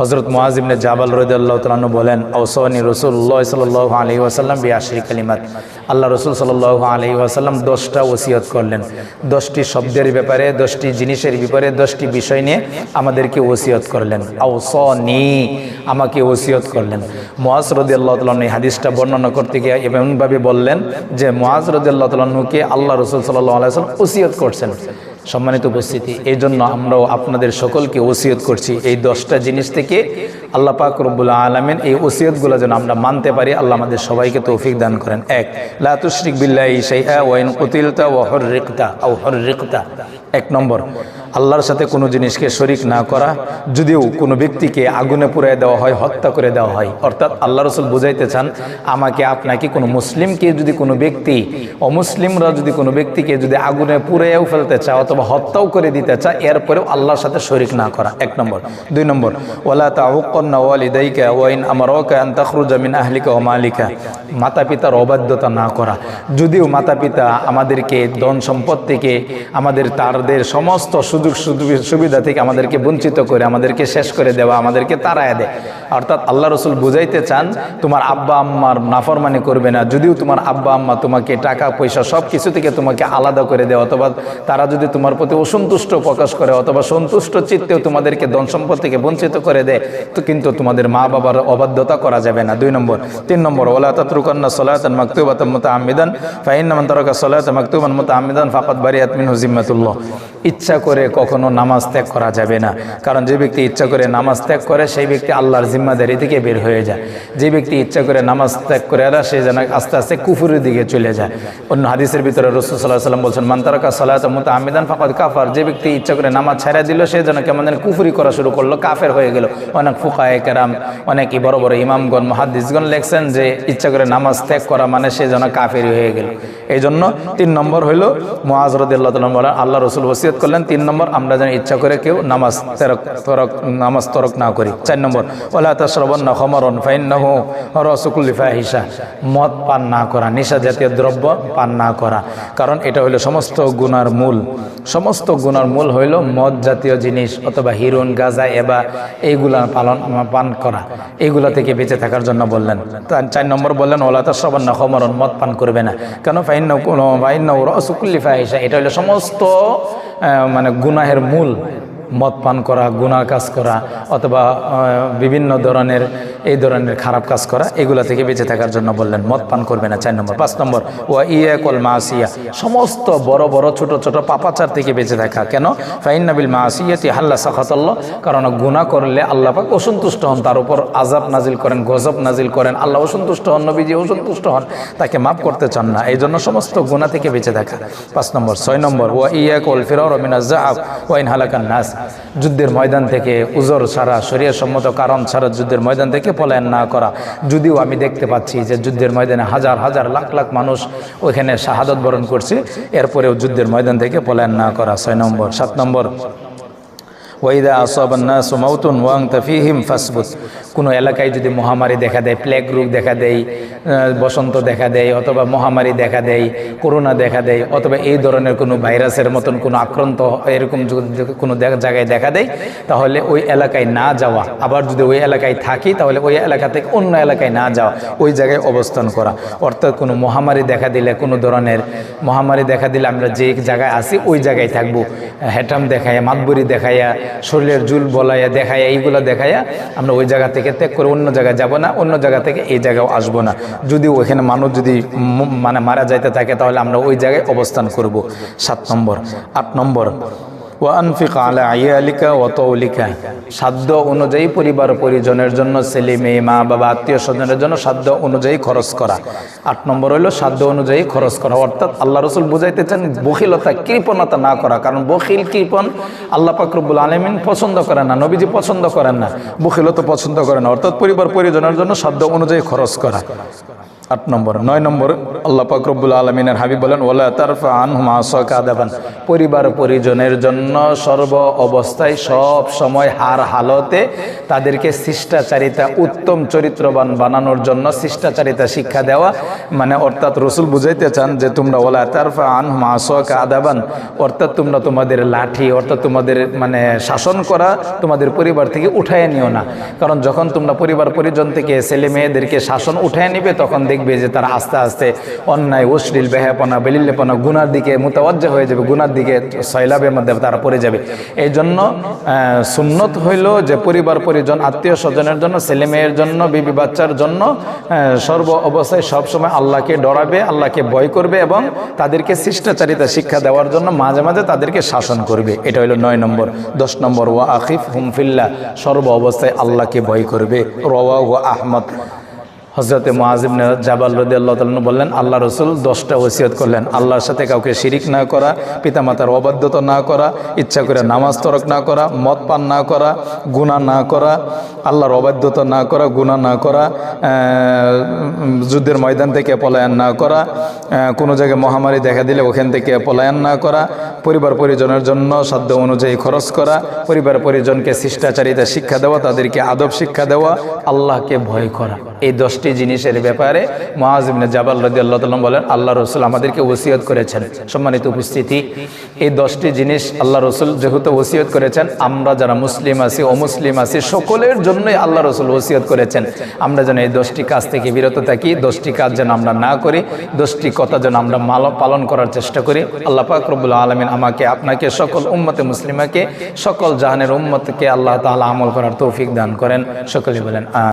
হজরত মোয়াজিবনে জাবাল রদুল্লাহ তালন বলেন ওসনি রসুল্লাহ সাল আলী ওয়াসাল্লাম বিয়াশরি কালিমাত। আল্লাহ রসুল সাল আলী ওয়াসাল্লাম দশটা ওসিয়ত করলেন। দশটি শব্দের ব্যাপারে, দশটি জিনিসের ব্যাপারে, দশটি বিষয় নিয়ে আমাদেরকে ওসিয়ত করলেন। আউসনি আমাকে ওসিয়ত করলেন। মোয়াজ রদুল্লাহ তালন এই হাদিসটা বর্ণনা করতে গিয়ে এমনভাবে বললেন যে মোয়াজ রদুল্লাহ তালনুকে আল্লাহ রসুল সাল্লাহ আলাইসাল্লাম ওসিয়ত করছেন। সম্মানিত উপস্থিতি এই জন্য আমরাও আপনাদের সকলকে ওসিয়ত করছি এই দশটা জিনিস থেকে। আল্লাহ পাক রব্বুল আলমেন এই ওসিয়তগুলো যেন আমরা মানতে পারি, আল্লাহ আমাদের সবাইকে তৌফিক দান করেন। এক লাতুশ্রিক বিল্লা শাইআ ওয়াইন কুতিলতা ও হর হুররিকতা। এক নম্বর আল্লাহর সাথে কোনো জিনিসকে শরিক না করা, যদিও কোনো ব্যক্তিকে আগুনে পুড়ায় দেওয়া হয়, হত্যা করে দেওয়া হয়। অর্থাৎ আল্লাহ রসুল বুঝাইতে চান, আমাকে আপনাকে কোনো মুসলিমকে যদি কোনো ব্যক্তি, অমুসলিমরা যদি কোনো ব্যক্তিকে যদি আগুনে পুড়াইয়াও ফেলতে চায় অথবা হত্যাও করে দিতে চায়, এরপরেও আল্লাহর সাথে শরিক না করা। এক নম্বর। দুই নম্বর। ওলা তাউকন্না ওয়ালিদাইকা ওয়াইন আমার ওকা আন্তাখরুজামিন আহলিকা ও মালিকা। মাতা পিতার অবাধ্যতা না করা। যদিও মাতা পিতা আমাদেরকে ধন সম্পদ থেকে আমাদের তারদের সমস্ত সুযোগ সুবিধা থেকে আমাদেরকে বঞ্চিত করে, আমাদেরকে শেষ করে দেওয়া, আমাদেরকে তাড়ায় দেয়। অর্থাৎ আল্লাহ রসুল বুঝাইতে চান, তোমার আব্বা আম্মার নাফরমানি করবে না। যদিও তোমার আব্বা আম্মা তোমাকে টাকা, পয়সা সব কিছু থেকে তোমাকে আলাদা করে দেয়, অথবা তারা যদি তোমার প্রতি অসন্তুষ্ট প্রকাশ করে, অথবা সন্তুষ্ট চিত্তেও তোমাদেরকে ধন সম্পদ থেকে বঞ্চিত করে দেয়, তো কিন্তু তোমাদের মা বাবার অবাধ্যতা করা যাবে না। দুই নম্বর। তিন নম্বর ওলা তাতরুকান্না সলাতান মাকতুবাতান মতো আমিদান ফাইন্নামান তারকা সলাত মাকতুবান মতো আমিদান ফাকাত বারিয়াত মিন হুজিম্মাতুল্লাহ ইচ্ছা করে কখনো নামাজ ত্যাগ করা যাবে না। কারণ যে ব্যক্তি ইচ্ছা করে নামাজ ত্যাগ করে, সেই ব্যক্তি আল্লাহর জিম্মাদারি থেকে বের হয়ে যায়। যে ব্যক্তি ইচ্ছা করে নামাজ ত্যাগ করে এরা, সে যেন আস্তে আস্তে কুফুরের দিকে চলে যায়। অন্য হাদিসের ভিতরে রসুল সাল্লাহ সাল্লাম বলছেন মান্তারকা সালাত মতো আমিদান ফাকাত কাফার। যে ব্যক্তি ইচ্ছা করে নামাজ ছেড়ে দিল, সে যেন কেমন যেন কুফুরি করা শুরু করল, কাফের হয়ে গেল। অনেক ফুকায় কেরাম, অনেক বড় বড় ইমামগণ মহাদিসগণ লেখছেন যে ইচ্ছা করে নামাজ ত্যাগ করা মানে সে যেন কাফেরই হয়ে গেল। এই জন্য তিন নম্বর হইল মোয়াজরদুল্লাহ তাল্লাম বলেন, আল্লাহ রসুল ওসিয়ত করলেন, তিন নম্বর আমরা যেন ইচ্ছা করে কেউ নামাজ তেরক তরক নামাজ তরক না করি। চার নম্বর ওলা তসরবন খমরন ফাইন নহ রসকুল্লি ফাহিসা মদ পান না করা, নেশা জাতীয় দ্রব্য পান না করা। কারণ এটা হইল সমস্ত গুণার মূল। সমস্ত গুণার মূল হইল মদ জাতীয় জিনিস অথবা হিরুন, গাজা, এবা, এইগুলা পালন পান করা। এইগুলা থেকে বেঁচে থাকার জন্য বললেন। চার নম্বর বললেন ওলা তসরবন খমরন, মদ পান করবে না। কেন? ফাইন কোনো ফাইন রসকুল্লি ফাহিসা এটা হইল সমস্ত মানে গুনাহের মূল মদ পান করা গুনার কাজ করা, অথবা বিভিন্ন ধরনের, এই ধরনের খারাপ কাজ করা, এগুলা থেকে বেঁচে থাকার জন্য বললেন, মদ পান করবে না, চার নম্বর। পাঁচ নম্বর ও ইয়া কল মাসিয়া, সমস্ত বড় বড়, ছোট ছোট পাপাচার থেকে বেঁচে থাকা। কেন? ফাইন নাবিল মাসিয়াতি হাল্লা সাখাতাল্লাহ, কারণ গুনাহ করলে আল্লাহ পাক অসন্তুষ্ট হন, তার উপর আজাব নাজিল করেন, গজব নাজিল করেন, আল্লাহ অসন্তুষ্ট হন, নবীজি অসন্তুষ্ট হন, তাকে মাফ করতে চান না, এই জন্য সমস্ত গুণা থেকে বেঁচে থাকা। পাঁচ নম্বর, ছয় নম্বর, ওয়া ইয়া কল ফিরর মিনা জাহাব ওয়াইন হালাকান নাস যুদ্ধের ময়দান থেকে উজর ছাড়া সম্মত কারণ ছাড়া যুদ্ধের ময়দান থেকে পলায়ন না করা। যদিও আমি দেখতে পাচ্ছি যে যুদ্ধের ময়দানে হাজার হাজার, লাখ লাখ মানুষ ওইখানে শাহাদত বরণ করছে, এরপরেও যুদ্ধের ময়দান থেকে পলায়ন না করা। ছয় নম্বর, সাত নম্বর। ওয়াইদা আসবান্না সুমাউতুন ওয়াং তাফিহিম ফাসবুত। কোনো এলাকায় যদি মহামারী দেখা দেয় প্লেগ রোগ দেখা দেয় বসন্ত দেখা দেয়, অথবা মহামারী দেখা দেয় করোনা দেখা দেয়, অথবা এই ধরনের কোনো ভাইরাসের মতন কোনো আক্রান্ত এরকম কোনো জায়গায় দেখা দেয়, তাহলে ওই এলাকায় না যাওয়া। আবার যদি ওই এলাকায় থাকি, তাহলে ওই এলাকা থেকে অন্য এলাকায় না যাওয়া, ওই জায়গায় অবস্থান করা। অর্থাৎ কোনো মহামারী দেখা দিলে, কোনো ধরনের মহামারী দেখা দিলে আমরা যে জায়গায় আসি ওই জায়গায় থাকব। হ্যাটাম দেখাইয়া, মাতবরি দেখাইয়া শরীরের জুল বলাইয়া দেখাইয়া, এইগুলো দেখাইয়া আমরা ওই জায়গা থেকে ত্যাগ করে অন্য জায়গায় যাব না, অন্য জায়গা থেকে এই জায়গাও আসব না। যদি ওইখানে মানুষ যদি মানে মারা যাইতে থাকে, তাহলে আমরা ওই জায়গায় অবস্থান করব। সাত নম্বর, আট নম্বর। ও আনফিক আলা আয়ালিকা ও তৌলিকা। সাধ্য অনুযায়ী পরিবার পরিজনের জন্য ছেলে, মেয়ে, মা, বাবা, আত্মীয় স্বজনের জন্য সাধ্য অনুযায়ী খরচ করা। আট নম্বর হলো সাধ্য অনুযায়ী খরচ করা। অর্থাৎ আল্লাহ রসুল বুঝাইতে চান বখিলতা, কৃপণতা না করা। কারণ বখিল, কৃপণ আল্লাহ পাকরবুল আলমিন পছন্দ করেন না, নবীজি পছন্দ করেন না, বখিলতা পছন্দ করেন না। অর্থাৎ পরিবার পরিজনের জন্য সাধ্য অনুযায়ী খরচ করা। আট নম্বর। নয় নম্বর, আল্লাহ পাকরবুল আলমিনের হাবিব বলেন ওলা তারফা আনহুমা সকাদাবান। পরিবার পরিজনের জন্য জন্য সর্ব অবস্থায় সব সময় হার হালতে তাদেরকে শিষ্টাচারিতা, উত্তম চরিত্রবান বানানোর জন্য শিষ্টাচারিতা শিক্ষা দেওয়া। মানে অর্থাৎ রসুল বুঝাইতে চান যে, তোমরা ওলা তারফা আন মাসোয়াকা আদাবান। অর্থাৎ তোমরা তোমাদের লাঠি, অর্থাৎ তোমাদের মানে শাসন করা তোমাদের পরিবার থেকে উঠায় নিও না। কারণ যখন তোমরা পরিবার পরিজন থেকে ছেলে মেয়েদেরকে শাসন উঠায় নিবে, তখন দেখবে যে তারা আস্তে আস্তে অন্যায়, অশ্লীল বেহাপনা বেলিল্লেপনা, গুনার দিকে মোতাবজ্জা হয়ে যাবে। গুনার দিকে সয়লাবের মধ্যে তারা পড়ে যাবে। এই জন্য সুন্নত হইল যে পরিবার, পরিজন, আত্মীয় স্বজনের জন্য, ছেলে মেয়ের জন্য, বিবি বাচ্চার জন্য সর্ব অবস্থায় সবসময় আল্লাহকে ডরাবে, আল্লাহকে ভয় করবে এবং তাদেরকে শিষ্টাচারিতা শিক্ষা দেওয়ার জন্য মাঝে মাঝে তাদেরকে শাসন করবে। এটা হলো নয় নম্বর। দশ নম্বর, ওয়া আখিফ হুমফিল্লা সর্ব অবস্থায় আল্লাহকে ভয় করবে। রওয়া ও আহমদ। হজরতে মহাজিবনে জাবাল রদি আল্লাহ বললেন, আল্লাহ রসুল দশটা ওসিয়ত করলেন। আল্লাহর সাথে কাউকে শিরিক না করা, পিতামাতার অবাধ্যতা না করা, ইচ্ছা করে নামাজ তরক না করা, মদ পান না করা গুণা না করা, আল্লাহর অবাধ্যতা না করা গুণা না করা যুদ্ধের ময়দান থেকে পলায়ন না করা কোনো জায়গায় মহামারী দেখা দিলে ওখান থেকে পলায়ন না করা, পরিবার পরিজনের জন্য সাধ্য অনুযায়ী খরচ করা, পরিবার পরিজনকে শিষ্টাচারিতা শিক্ষা দেওয়া, তাদেরকে আদব শিক্ষা দেওয়া, আল্লাহকে ভয় করা। এই দশটি জিনিসের ব্যাপারে মহাজিবনে জাবাল রদি আল্লাহ তাল্লাম বলেন, আল্লাহ রসুল আমাদেরকে ওসিয়ত করেছেন। সম্মানিত উপস্থিতি, এই দশটি জিনিস আল্লাহ রসুল যেহেতু ওসিয়ত করেছেন, আমরা যারা মুসলিম আছি, অমুসলিম আছি, সকলের জন্যই আল্লাহ রসুল ওসিয়ত করেছেন। আমরা যেন এই দশটি কাজ থেকে বিরত থাকি, দশটি কাজ যেন আমরা না করি, দশটি কথা যেন আমরা মাল- পালন করার চেষ্টা করি। আল্লাহ পাক রব্বুল আলমিন আমাকে, আপনাকে, সকল উম্মতে মুসলিমাকে, সকল জাহানের উম্মতকে আল্লাহ তাআলা আমল করার তৌফিক দান করেন। সকলে বলেন